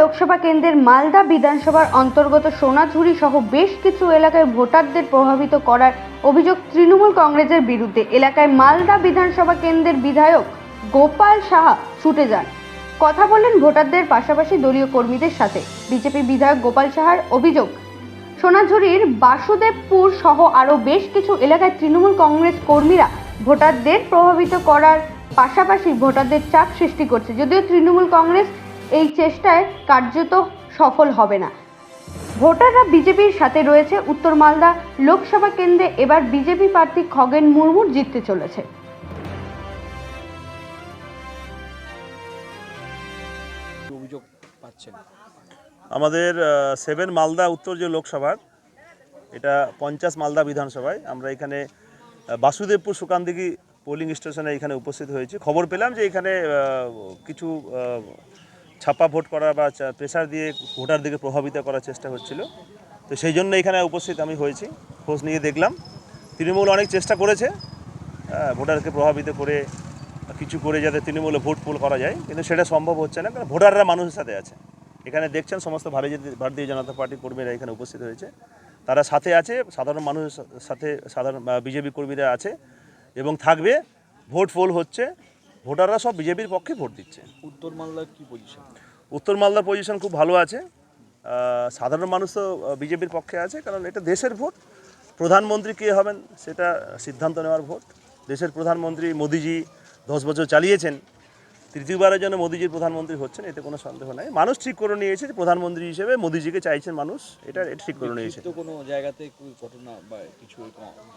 লোকসভা কেন্দ্রের মালদা বিধানসভার অন্তর্গত সোনাঝুরি সহ বেশ কিছু এলাকায় ভোটারদের প্রভাবিত করার অভিযোগ তৃণমূল কংগ্রেসের বিরুদ্ধে। এলাকায় মালদা বিধানসভা কেন্দ্রের বিধায়ক গোপাল সাহা ছুটে যান। কথা বললেন ভোটারদের পাশাপাশি দলীয় কর্মীদের সাথে। বিজেপি বিধায়ক গোপাল সাহার অভিযোগ, সোনাঝুরির বাসুদেবপুর সহ আরও বেশ কিছু এলাকায় তৃণমূল কংগ্রেস কর্মীরা ভোটারদের প্রভাবিত করার পাশাপাশি ভোটারদের চাপ সৃষ্টি করছে। যদিও তৃণমূল কংগ্রেস এই চেষ্টায় কার্যত সফল হবে না। ভোটাররা বিজেপির সাথে রয়েছে উত্তর মালদা লোকসভা কেন্দ্রে। এবার বিজেপি প্রার্থী খগেন মুর্মুর জিততে চলেছে। অভিযোগ পাচ্ছেন। আমাদের সেভেন মালদা উত্তর যে লোকসভার এটা পঞ্চাশ মালদা বিধানসভায়। আমরা এখানে বাসুদেবপুর সুকান্দিকি পোলিং স্টেশনে এখানে উপস্থিত হয়েছি। খবর পেলাম যে এখানে কিছু ছাপ্পা ভোট করা বা প্রেসার দিয়ে ভোটারদিকে প্রভাবিত করার চেষ্টা হচ্ছিল। তো সেই জন্য এখানে উপস্থিত আমি হয়েছি, খোঁজ নিয়ে দেখলাম। তৃণমূল অনেক চেষ্টা করেছে ভোটারকে প্রভাবিত করে কিছু করে যাতে তৃণমূলে ভোট পোল করা যায়, কিন্তু সেটা সম্ভব হচ্ছে না, কারণ ভোটাররা মানুষের সাথে আছে। এখানে দেখছেন সমস্ত ভারতীয় ভারতীয় জনতা পার্টি কর্মীরা এখানে উপস্থিত হয়েছে। তারা সাথে আছে, সাধারণ মানুষের সাথে, সাধারণ বিজেপি কর্মীরা আছে এবং থাকবে, ভোট পোল হচ্ছে। ভোটাররা সব বিজেপির পক্ষে ভোট দিচ্ছে। উত্তর মালদার কি পজিশন উত্তর মালদার পজিশন খুব ভালো আছে। সাধারণ মানুষ তো বিজেপির পক্ষে আছে কারণ এটা দেশের ভোট। প্রধানমন্ত্রী কে হবেন সেটা সিদ্ধান্ত নেওয়ার ভোট। দেশের প্রধানমন্ত্রী মোদিজি দশ বছর চালিয়েছেন। তৃতীয়বারের জন্য মোদিজির প্রধানমন্ত্রী হচ্ছেন এতে কোনো সন্দেহ নাই। মানুষ ঠিক করে নিয়েছে যে প্রধানমন্ত্রী হিসেবে মোদিজিকে চাইছেন মানুষ এটা এটা ঠিক করে নিয়েছে। কোনো জায়গাতে ঘটনা বা কিছু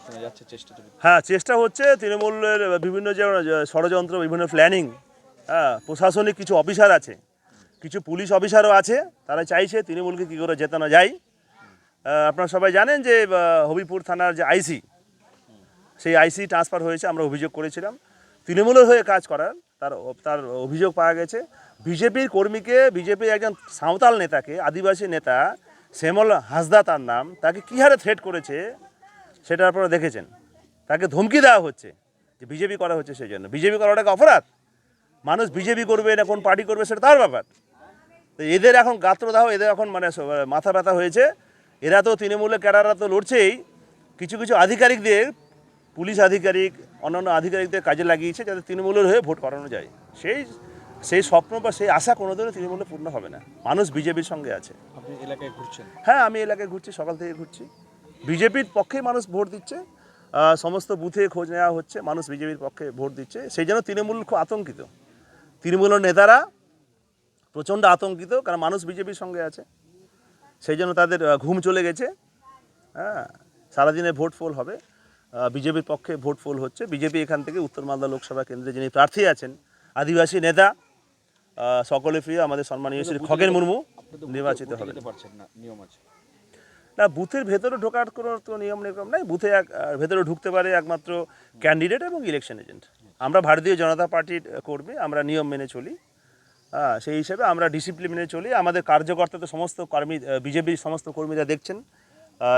শোনা যাচ্ছে চেষ্টা হ্যাঁ চেষ্টা হচ্ছে তৃণমূলের বিভিন্ন যে যে ষড়যন্ত্র বিভিন্ন প্ল্যানিং হ্যাঁ প্রশাসনিক কিছু অফিসার আছে কিছু পুলিশ অফিসারও আছে তারা চাইছে তৃণমূলকে কী করে জেতানো যায়। আপনারা সবাই জানেন যে হবিপুর থানার যে আইসি সেই আইসি ট্রান্সফার হয়েছে আমরা অভিযোগ করেছিলাম। তৃণমূলের হয়ে কাজ করার, তার তার অভিযোগ পাওয়া গেছে। বিজেপির কর্মীকে, বিজেপির একজন সাঁওতাল নেতাকে, আদিবাসী নেতা শ্যামল হাসদা তার নাম, তাকে কী হারে থ্রেট করেছে সেটা আপনারা দেখেছেন। তাকে ধমকি দেওয়া হচ্ছে যে বিজেপি করা হচ্ছে সেই জন্য বিজেপি করাটাকে অপরাধ? মানুষ বিজেপি করবে না, কোন পার্টি করবে সেটা তার ব্যাপার। তো এদের এখন গাত্রদাহ, এদের এখন মানে মাথা ব্যথা হয়েছে। এরা তো তৃণমূলের ক্যাডাররা তো লড়ছেই। কিছু কিছু আধিকারিকদের পুলিশ আধিকারিক অন্যান্য আধিকারিকদের কাজে লাগিয়েছে যাতে তৃণমূলের হয়ে ভোট করানো যায়। সেই সেই স্বপ্ন বা সেই আশা কোনোদিনও তৃণমূলে পূর্ণ হবে না। মানুষ বিজেপির সঙ্গে আছে। আপনি এলাকায় ঘুরছেন? হ্যাঁ আমি এলাকায় ঘুরছি সকাল থেকে ঘুরছি। বিজেপির পক্ষেই মানুষ ভোট দিচ্ছে সমস্ত বুথে খোঁজ নেওয়া হচ্ছে মানুষ বিজেপির পক্ষে ভোট দিচ্ছে। সেই জন্য তৃণমূল খুব আতঙ্কিত। তৃণমূলের নেতারা প্রচণ্ড আতঙ্কিত কারণ মানুষ বিজেপির সঙ্গে আছে। সেই জন্য তাদের ঘুম চলে গেছে। হ্যাঁ সারাদিনে ভোট ফোল হবে। বিজেপির পক্ষে ভোট ফোল হচ্ছে। বিজেপি এখান থেকে উত্তর মালদা লোকসভা কেন্দ্রে যিনি প্রার্থী আছেন আদিবাসী নেতা সকলে প্রিয় আমাদের সম্মানীয় শ্রী খগেন মুর্মু নির্বাচিত পারছেন না বুথের ভেতরে ঢোকার কোনো তো নিয়ম নিয়ম নাই বুথে এক ভেতরে ঢুকতে পারে একমাত্র ক্যান্ডিডেট এবং ইলেকশন এজেন্ট আমরা ভারতীয় জনতা পার্টির কর্মী আমরা নিয়ম মেনে চলি। হ্যাঁ সেই হিসেবে আমরা ডিসিপ্লিন মেনে চলি। আমাদের কার্যকর্তা তো সমস্ত কর্মী বিজেপির সমস্ত কর্মীরা দেখছেন।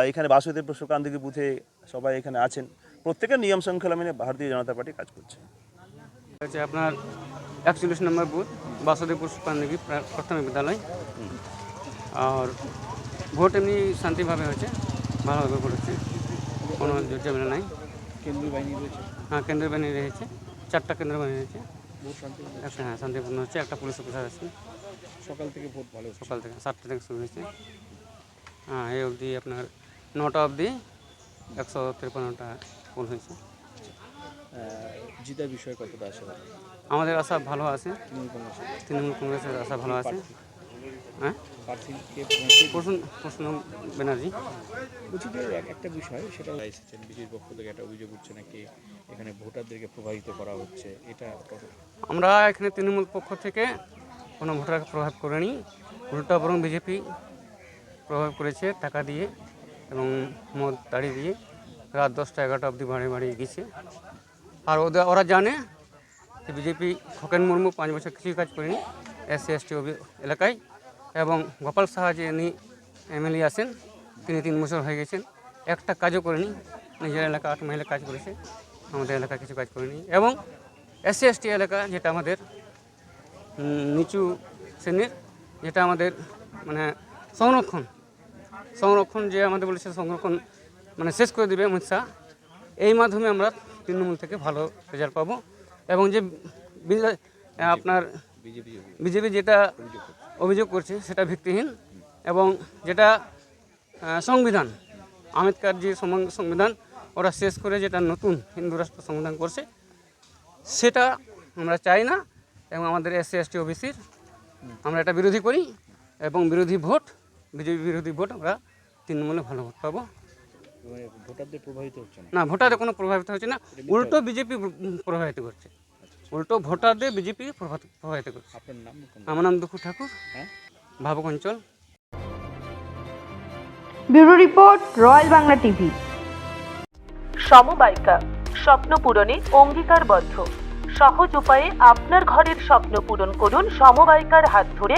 এখানে বাসুদেব সুকান্তিকে বুথে সবাই এখানে আছেন। প্রত্যেকের নিয়ম শৃঙ্খলা মেনে ভারতীয় জনতা পার্টি কাজ করছে। আপনার একচল্লিশ নম্বর বুথ বাসুদেবপুর সুপারনিকি প্রাথমিক বিদ্যালয়। আর ভোট এমনি শান্তিভাবে হয়েছে ভালোভাবে ভোট হচ্ছে কোনো জোর ঝামেলা নাই। কেন্দ্রীয় বাহিনী রয়েছে? হ্যাঁ কেন্দ্র বাহিনী রয়েছে। চারটা কেন্দ্র বাহিনী রয়েছে। হ্যাঁ শান্তিপূর্ণ হচ্ছে। একটা পুলিশ অফিসার আছে। সকাল থেকে ভোট ভালো সকাল থেকে সাতটা থেকে শুরু হয়েছে। হ্যাঁ এই অবধি আপনার নটা অবধি একশো তিপ্পান্নটা পোল হয়েছে। জিতার বিষয়ে কতটা আশা আমাদের আশা ভালো আছে। তৃণমূল কংগ্রেসের। আশা ভালো আছে। হ্যাঁ? প্রার্থীকে প্রশ্ন প্রশ্ন ব্যানার্জি। বলছি যে এক- একটা বিষয় সেটা এসেছেন বিজেপির পক্ষ থেকে একটা অভিযোগ উঠছে নাকি এখানে ভোটারদেরকে প্রভাবিত করা হচ্ছে এটা আমরা এখানে তৃণমূল পক্ষ থেকে কোনো ভোটারকে প্রভাব করেনি। উল্টা বরং বিজেপি প্রভাব করেছে টাকা দিয়ে এবং মদ তাড়ি দিয়ে রাত দশটা এগারোটা অবধি বাড়ি বাড়ি গেছে আর ওদের, ওরা জানে যে বিজেপি খোকেন মুর্মু পাঁচ বছর কিছুই কাজ করেনি, এসসি, এসটি এলাকায় এবং গোপাল সাহা যে ইনি এমএলএ আছেন, তিনি তিন বছর হয়ে গেছেন, একটা কাজও করেনি, নিজের এলাকা আট মহিলা কাজ করেছে, আমাদের এলাকা কিছু কাজ করেনি এবং এসসি, এসটি এলাকা যেটা আমাদের নিচু শ্রেণির, যেটা আমাদের মানে সংরক্ষণ সংরক্ষণ যে আমাদের বলেছে সংরক্ষণ মানে শেষ করে দেবে অমিত শাহ। এই মাধ্যমে আমরা তৃণমূল থেকে ভালো রেজাল্ট পাবো। এবং যে আপনার বিজেপি যেটা অভিযোগ করছে সেটা ভিত্তিহীন এবং যেটা সংবিধান আম্বেদকর যে সংবিধান, ওরা শেষ করে যেটা নতুন হিন্দু রাষ্ট্র সংবিধান করছে, সেটা আমরা চাই না। এবং আমাদের এসসি, এসটি, ওবিসির আমরা এটা বিরোধী করি এবং বিরোধী ভোট বিজেপি বিরোধী ভোট আমরা তৃণমূলে ভালো ভোট পাবো। মানে ভোটারদের প্রভাবিত হচ্ছে না? ভোটারে কোনো প্রভাবিত হচ্ছে না। উল্টো বিজেপি প্রভাবিত করছে। উল্টো ভোটারদের বিজেপি প্রভাবিত করছে। আমার নাম দুঃখু ঠাকুর। হ্যাঁ? ভাবক অঞ্চল। Bureau report royal Bangla TV. সমবায়িকা স্বপ্ন পূরণে অঙ্গীকারবদ্ধ। সহজ উপায়ে আপনার ঘরের স্বপ্ন পূরণ করুন সমবায়িকার হাত ধরে